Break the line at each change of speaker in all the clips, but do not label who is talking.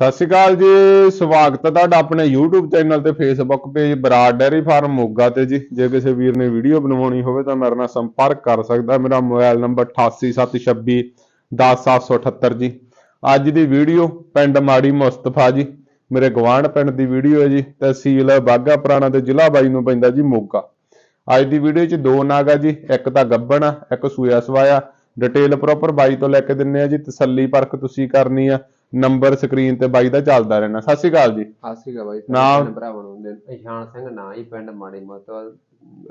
ਸਤਿ ਸ਼੍ਰੀ ਅਕਾਲ ਜੀ, ਸਵਾਗਤ ਹੈ ਤੁਹਾਡਾ ਆਪਣੇ YouTube ਚੈਨਲ ਤੇ Facebook page Brar dairy farm Moga ਤੇ ਜੀ। ਜੇ ਕਿਸੇ ਵੀਰ ਨੇ ਵੀਡੀਓ ਬਣਵਾਉਣੀ ਹੋਵੇ ਤਾਂ ਮੇਰੇ ਨਾਲ ਸੰਪਰਕ ਕਰ ਸਕਦਾ। ਮੇਰਾ ਮੋਬਾਈਲ ਨੰਬਰ 8876 10778 ਜੀ। ਅੱਜ ਦੀ ਵੀਡੀਓ ਪਿੰਡ ਮਾੜੀ ਮੁਸਤਫਾ ਜੀ। ਮੇਰੇ ਗਵਾਂਢ ਪਿੰਡ ਦੀ ਵੀਡੀਓ ਹੈ ਜੀ। ਤਹਿਸੀਲ ਬਾਗਾ ਪੁਰਾਣਾ ਤੇ ਜ਼ਿਲ੍ਹਾ ਬਾਈ ਨੂੰ ਪੈਂਦਾ ਜੀ ਮੋਗਾ। ਅੱਜ ਦੀ ਵੀਡੀਓ 'ਚ ਦੋ ਨਾਗ ਆ ਜੀ। ਇੱਕ ਤਾਂ ਗੱਬਣ ਆ, ਇੱਕ ਸੂਇਆ ਸਵਾਇਆ। ਡਿਟੇਲ ਪ੍ਰੋਪਰ ਬਾਈ ਤੋਂ ਲੈ ਕੇ ਦਿੰਨੇ ਆ ਜੀ। ਤਸੱਲੀ ਪਰਖ ਤੁਸੀਂ ਕਰਨੀ ਆ। ਨੰਬਰ ਸਕਰੀਨ ਤੇ ਬਾਈ ਦਾ ਚੱਲਦਾ ਰਹਿਣਾ ਸਤਿ ਸ਼੍ਰੀ ਅਕਾਲ ਜੀ।
ਆਸੀਗਾ ਬਾਈ
ਨਾਮ?
ਭਰਾਵਾਂ ਨੂੰ ਦੇ- ਇਸ਼ਾਨ ਸਿੰਘ ਨਾਂ ਹੀ ਪਿੰਡ ਮਾੜੀ ਮਤਲਬ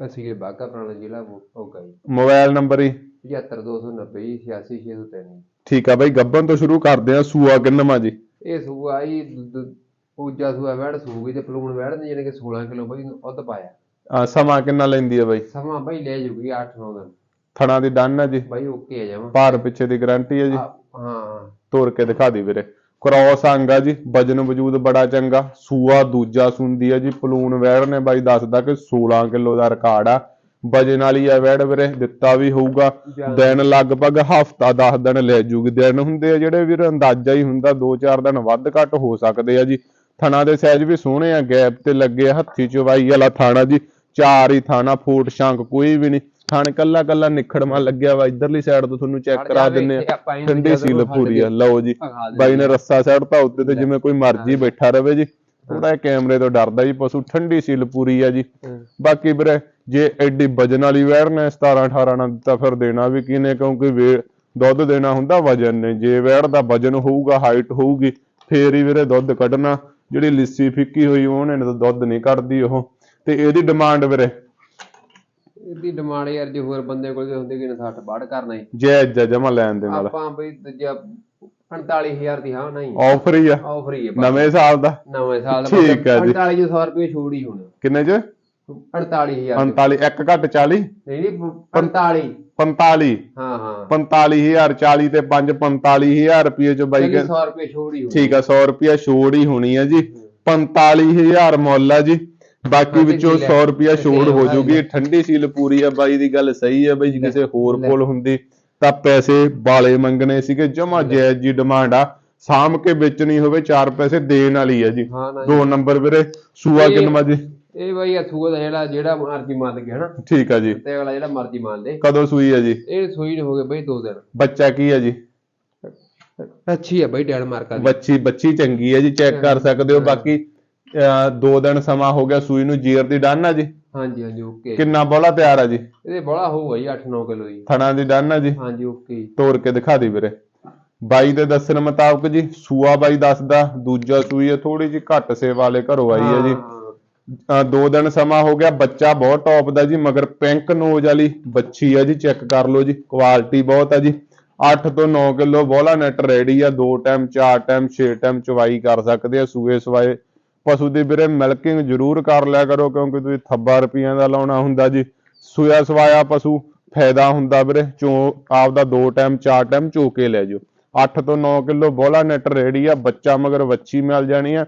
ਅਸੀਂ ਬਾਗਾ ਪੁਰਾਣਾ ਜ਼ਿਲ੍ਹਾ ਹੋਗਾ ਜੀ।
ਮੋਬਾਈਲ ਨੰਬਰ ਹੀ
75290 86603
ਠੀਕ ਆ ਬਾਈ ਗੱਬਨ ਤੋਂ ਸ਼ੁਰੂ ਕਰਦੇ ਆ ਸੂਆ ਕਿੰਨਵਾਂ ਜੀ?
ਇਹ ਸੂਆ ਹੀ ਪੂਜਾ ਸੂਆ ਵੜ ਸੂਗੀ ਤੇ ਪਲੂਣ ਵੜ ਨੇ ਜਿਹੜੇ ਕਿ 16 ਕਿਲੋ ਬਾਈ ਉੱਧ ਪਾਇਆ।
ਆ, ਸਮਾਂ ਕਿੰਨਾ ਲੈਂਦੀ ਆ ਬਾਈ?
ਸਮਾਂ ਬਾਈ ਲੈ ਜੂਗੀ 8-9 ਦਿਨ।
ਥਣਾ ਦੀ ਡਨ ਆ ਜੀ।
ਬਾਈ ਓਕੇ ਆ ਜਾਵਾਂ।
ਭਾਰ ਪਿੱਛੇ ਦੀ ਗਾਰੰਟੀ ਆ ਜੀ।
ਹਾਂ।
ਤੋੜ ਕੇ ਦਿਖਾ ਦੀ ਵੀਰੇ। ਕ੍ਰੋਸ ਅੰਗ ਆ ਜੀ ਵਜਨ ਵਜੂਦ ਬੜਾ ਚੰਗਾ ਸੂਆ ਦੂਜਾ ਸੁੰਦੀ ਆ ਜੀ ਪਲੂਨ ਵੈੜ ਨੇ ਬਾਈ ਦੱਸਦਾ ਕਿ 16 ਕਿਲੋ ਦਾ ਰਿਕਾਰਡ ਆ। ਵਜਨ ਵਾਲੀ ਆ ਵੈੜ ਵੀਰੇ ਦਿੱਤਾ ਵੀ ਹੋਊਗਾ। ਦਿਨ ਲਗਭਗ ਹਫਤਾ 10 ਦਿਨ ਲੈ ਜੂਗੀ। ਦਿਨ ਹੁੰਦੇ ਆ ਜਿਹੜੇ ਵੀਰ ਅੰਦਾਜ਼ਾ ਹੀ ਹੁੰਦਾ 2-4 ਦਿਨ ਵੱਧ ਘੱਟ ਹੋ ਸਕਦੇ ਆ ਜੀ। ਥਣਾ ਦੇ ਸਾਈਜ਼ ਵੀ ਸੋਹਣੇ ਆ ਗੈਪ ਤੇ ਲੱਗੇ ਹੱਥੀ ਚਵਾਈ ਵਾਲਾ ਥਾਣਾ ਜੀ। ਚਾਰ ਹੀ ਥਾਣਾ ਫੂਟ ਸ਼ੰਕ ਕੋਈ ਵੀ ਨਹੀਂ। ਥਣ ਕੱਲਾ ਕੱਲਾ ਨਿਖੜਮਾ ਲੱਗਿਆ ਵਾ ਇਧਰਲੀ ਸਾਈਡ ਤੋਂ ਤੁਹਾਨੂੰ ਚੈੱਕ ਕਰਾ ਦਿੰਨੇ ਆ। ਠੰਡੀ ਸੀਲ ਪੂਰੀ ਆ ਲਓ ਜੀ ਬਾਈ ਨੇ ਰੱਸਾ ਸੱਟਤਾ ਉੱਤੇ ਤੇ ਜਿਵੇਂ ਕੋਈ ਮਰਜ਼ੀ ਬੈਠਾ ਰਵੇ ਜੀ ਥੋੜਾ ਕੈਮਰੇ ਤੋਂ ਡਰਦਾ ਜੀ ਪਸ਼ੂ ਠੰਡੀ ਸੀਲ ਪੂਰੀ ਆ ਜੀ। ਬਾਕੀ ਵੀਰੇ ਜੇ ਐਡੀ ਵਜਨ ਵਾਲੀ ਵੈੜ ਨੇ 17 18 ਨਾਲ ਦਿੱਤਾ ਫਿਰ ਦੇਣਾ ਵੀ ਕਿਨੇ ਕਿਉਂਕਿ ਦੁੱਧ ਦੇਣਾ ਹੁੰਦਾ ਵਜਨ ਨੇ। ਜੇ ਵੈੜ ਦਾ ਵਜਨ ਹੋਊਗਾ ਹਾਈਟ ਹੋਊਗੀ ਫੇਰ ਹੀ ਵੀਰੇ ਦੁੱਧ ਕੱਢਣਾ। ਜਿਹੜੀ ਲਿੱਸੀ ਫਿੱਕੀ ਹੋਈ ਉਹਨੇ ਤਾਂ ਦੁੱਧ ਨਹੀਂ ਕੱਢਦੀ ਉਹ। ਤੇ ਇਹਦੀ ਡਿਮਾਂਡ ਵੀਰੇ
ਇਹਦੀ ਡਿਮਾਂਡ ਯਾਰ ਜੇ ਹੋਰ ਬੰਦੇ ਕੋਲ ਹੁੰਦੇ ਕਿ 60 62 ਕਰਨਾ ਹੀ।
ਜਾਇਜ਼ ਜਮਾ ਲੈਣ ਦੇ ਨਾਲ।
ਆਪਾਂ ਬਈ ਦੂਜਾ 45000 ਦੀ ਹਾਂ ਨਹੀਂ।
ਆਫਰ ਹੀ ਆ।
ਆਫਰ ਹੀ ਬਸ।
ਨਵੇਂ ਸਾਲ ਦਾ।
ਨਵੇਂ ਸਾਲ ਦਾ
ਠੀਕ ਹੈ ਜੀ।
45 100 ਰੁਪਏ ਛੋੜ ਹੀ ਹੋਣਾ।
ਕਿੰਨੇ ਚ?
45000
45 ਇੱਕ ਘੱਟ 40
ਨਹੀਂ ਨਹੀਂ 45
45
ਹਾਂ ਹਾਂ।
45000 40 ਤੇ 5 45000 ਰੁਪਏ ਚ ਬਾਈ
ਚਲੀ
ਕਹਿੰਦਾ
100 ਰੁਪਏ ਛੋੜ ਹੀ ਹੋਣਾ।
ਠੀਕ ਆ 100 ਰੁਪਿਆ ਛੋੜ ਹੀ ਹੋਣੀ ਆ ਜੀ। 45000 ਮੁੱਲ ਆ ਜੀ। ਬਾਕੀ ਵਿੱਚੋਂ। 100 ਰੁਪਿਆ ਛੋੜ ਹੋ। ਜੂਗੀ ਠੰਡੀ ਸੀਲ ਪੂਰੀ ਆ ਬਾਈ ਦੀ ਗੱਲ ਸਹੀ ਆ ਬਾਈ ਜੇ ਕਿਸੇ ਹੋਰ। ਕੋਲ ਹੁੰਦੀ ਤਾਂ ਪੈਸੇ ਬਾਲੇ ਮੰਗਣੇ ਸੀਗੇ ਜਮਾ ਜਾਇਜ਼ ਜੀ ਡਿਮਾਂਡ ਆ। ਸਾਂਭ ਕੇ ਵੇਚਣੀ ਹੋਵੇ 4 ਪੈਸੇ ਦੇਣ ਵਾਲੀ ਆ ਜੀ।
ਹਾਂ
ਦੋ ਨੰਬਰ ਵੀਰੇ ਸੂਆ ਕਿੰਨਵਾ ਜੀ?
ਇਹ ਬਈ ਅਥੂਆ ਦਾ ਜਿਹੜਾ ਜਿਹੜਾ ਮਰਜ਼ੀ ਮੰਨ ਗਿਆ ਹਨਾ?
ਠੀਕ ਆ ਜੀ।
ਤੇ ਅਗਲਾ ਜਿਹੜਾ ਮਰਜ਼ੀ ਮੰਨ ਲੇ।
ਕਦੋਂ ਸੂਈ ਆ ਜੀ?
ਇਹ ਸੂਈ ਹੋ ਗਏ ਬਈ 2 ਦਿਨ।
ਬੱਚਾ ਕੀ ਆ ਜੀ?
ਅੱਛੀ ਹੈ ਬਈ ਡੈਡ ਮਾਰਕਾ ਦੀ
ਬੱਚੀ ਬੱਚੀ ਚੰਗੀ ਹੈ ਜੀ ਚੈੱਕ ਕਰ ਸਕਦੇ ਹੋ। ਬਾਕੀ ਦੋ ਦਿਨ ਸਮਾਂ ਹੋ ਗਿਆ ਸੂਈ ਨੂੰ ਜੀਰ ਦੀ ਡਨ ਆ ਜੀ?
ਹਾਂਜੀ ਹਾਂਜੀ ਓਕੇ
ਕਿੰਨਾ ਬੋਲਾ ਤਿਆਰ ਆ ਜੀ?
ਇਹਦੇ ਬੜਾ ਹੋਊਗਾ ਜੀ 8-9 ਕਿਲੋ ਜੀ।
ਥਣਾ ਦੀ ਡਨ ਆ ਜੀ?
ਹਾਂਜੀ ਓਕੇ
ਤੋੜ ਕੇ ਦਿਖਾ ਦੀ ਵੀਰੇ। ਬਾਈ ਦੇ ਦੱਸਣ ਮੁਤਾਬਕ ਜੀ ਸੂਆ ਬਾਈ ਦੱਸਦਾ ਦੂਜਾ ਸੂਈ ਹੈ ਥੋੜੀ ਜੀ ਘੱਟ ਸੇਵਾ ਵਾਲੇ ਘਰੋਂ ਆਈ ਹੈ। ਜੀ ਦੋ ਦਿਨ ਸਮਾਂ ਹੋ ਗਿਆ ਬੱਚਾ ਬਹੁਤ ਟੌਪ ਦਾ ਜੀ ਮਗਰ ਪਿੰਕ ਨੋਜ ਵਾਲੀ ਬੱਚੀ ਆ ਜੀ ਚੈੱਕ ਕਰ ਲਓ ਜੀ ਕੁਆਲਿਟੀ ਬਹੁਤ ਆ ਜੀ। 8 ਤੋਂ 9 ਕਿਲੋ ਬੋਲਾ ਨੈਟ ਰੈਡੀ ਆ ਦੋ ਟਾਈਮ ਚਾਰ ਟਾਈਮ 6 ਟਾਈਮ ਚਵਾਈ ਕਰ ਸਕਦੇ ਆ ਸੂਏ ਸਵਾਏ ਪਸ਼ੂ ਦੀ ਵੀਰੇ ਮਿਲਕਿੰਗ ਜ਼ਰੂਰ ਕਰ ਲਿਆ ਕਰੋ, ਕਿਉਂਕਿ ਤੁਸੀਂ ਥੱਬਾ ਰੁਪਈਆਂ ਦਾ ਲਾਉਣਾ ਹੁੰਦਾ ਜੀ। ਸੂਆ ਸਵਾਇਆ ਪਸ਼ੂ, ਫਾਇਦਾ ਹੁੰਦਾ ਵੀਰੇ। ਚੋ ਆਪਦਾ ਦੋ ਟਾਈਮ, ਚਾਰ ਟਾਈਮ ਚੋ ਕੇ ਲੈ ਜਾਓ। 8 ਤੋਂ 9 ਕਿਲੋ ਬੋਲਾ ਨੈਟ ਰੈਡੀ ਆ, ਬੱਚਾ ਮਗਰ ਵੱਛੀ ਮਿਲ ਜਾਣੀ ਆ।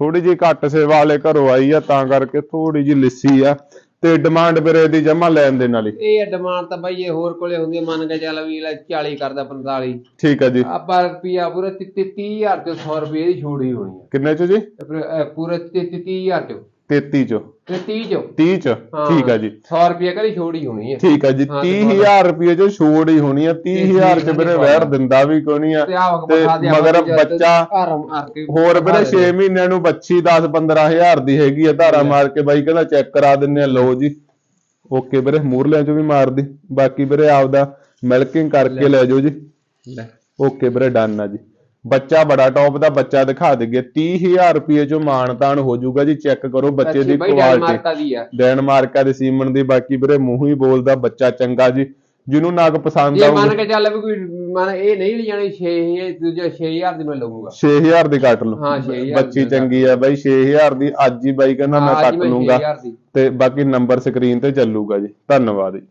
ਥੋੜੀ ਜਿਹੀ ਘੱਟ ਸੇਵਾ ਵਾਲੇ ਘਰੋਂ ਆਈ ਆ, ਤਾਂ ਕਰਕੇ ਥੋੜੀ ਜਿਹੀ ਲਿੱਸੀ ਆ। ਤੇ ਡਿਮਾਂਡ ਵੀਰੇ ਦੀ ਜਮਾ ਲੈਣ ਦੇ ਨਾਲ ਹੀ।
ਇਹ ਡਿਮਾਂਡ ਤਾਂ ਬਈ ਇਹ ਹੋਰ ਕੋਲੇ ਹੁੰਦੀ ਮੰਨ ਕੇ ਚੱਲ ਵੀ ਲੈ 40 ਕਰਦਾ 45
ਠੀਕ ਆ ਜੀ।
ਆਪਾਂ ਰੁਪਿਆ ਪੂਰਾ 30000 ਤੇ 100 ਰੁਪਏ ਦੀ ਛੋੜ ਹੀ। ਹੋਣੀ
ਕਿੰਨੇ ਚ ਜੀ?
ਤੇ ਫਿਰ, ਅਹ, ਪੂਰਾ 30000 ਚ।
33 ਚ।
ਤੇ 30 ਚ?
30 ਚ।
ਹਾਂ।
ਠੀਕ ਆ ਜੀ।
100 ਰੁਪਏ ਕਰੀ ਛੋੜ ਹੀ ਹੋਣੀ ਹੈ।
ਠੀਕ ਆ ਜੀ
ਹਾਂ, ਤੇ
30000 ਰੁਪਏ ਚ ਛੋੜ ਹੀ ਹੋਣੀ ਆ। 30000 ਚ ਵੀਰੇ ਵੈਰ ਦਿੰਦਾ ਵੀ ਕੋਈ ਨਹੀਂ ਆ।
ਤੇ ਆਹ
ਤੇ
ਬਖਾ ਦੇ
ਮਗਰ ਬੱਚਾ ਹੋਰ ਵੀਰੇ 6 ਮਹੀਨਿਆਂ ਨੂੰ ਬੱਚੀ 10 15000 ਦੀ ਹੈਗੀ ਆ ਧਾਰਾ ਮਾਰ ਕੇ ਬਾਈ ਕਹਿੰਦਾ ਚੈੱਕ ਕਰਾ ਦਿੰਨੇ ਆ। ਲਓ ਜੀ। ਓਕੇ ਵੀਰੇ ਮੂਰਲਿਆਂ ਚੋਂ ਵੀ ਮਾਰਦੀ ਬਾਕੀ ਵੀਰੇ ਆਪਦਾ ਮਿਲਕਿੰਗ ਕਰਕੇ ਲੈ ਜਾਓ ਜੀ।
ਲੈ।
ਓਕੇ ਵੀਰੇ ਡਨ ਆ ਜੀ। ਬੱਚਾ ਬੜਾ ਟੌਪ ਦਾ ਬੱਚਾ ਦਿਖਾ ਦੇਗੇ। 30000 ਰੁਪਏ ਚੋਂ ਮਾਨਤਾਨ ਹੋ ਜਾਊਗਾ ਜੀ ਚੈੱਕ ਕਰੋ ਬੱਚੇ ਦੀ ਕੁਆਲਿਟੀ ਡੈਨਮਾਰਕਾ ਦੇ ਸੀਮਨ ਦੀ ਬਾਕੀ ਵੀਰੇ ਮੂੰਹ ਹੀ ਬੋਲਦਾ ਬੱਚਾ ਚੰਗਾ ਜੀ। ਜਿਹਨੂੰ ਨਗ ਪਸੰਦ ਆਊਗਾ
ਮੰਨ ਕੇ ਚੱਲ ਵੀ ਕੋਈ ਮਨ ਇਹ ਨਹੀਂ ਲਈ ਜਾਣੀ 6000 ਦੂਜਾ 6000 ਦੀ ਮੈਂ ਲਵਾਂਗਾ
6000 ਦੀ ਕੱਟ ਲਓ।
ਹਾਂ, 6000
ਬੱਚੀ ਚੰਗੀ ਆ ਬਾਈ 6000 ਦੀ ਅੱਜ ਹੀ ਬਾਈ ਕਹਿੰਦਾ ਮੈਂ ਕੱਟ ਲੂੰਗਾ
6000 ਦੀ।
ਤੇ ਬਾਕੀ ਨੰਬਰ ਸਕਰੀਨ ਤੇ ਚੱਲੂਗਾ ਜੀ। ਧੰਨਵਾਦ ਜੀ।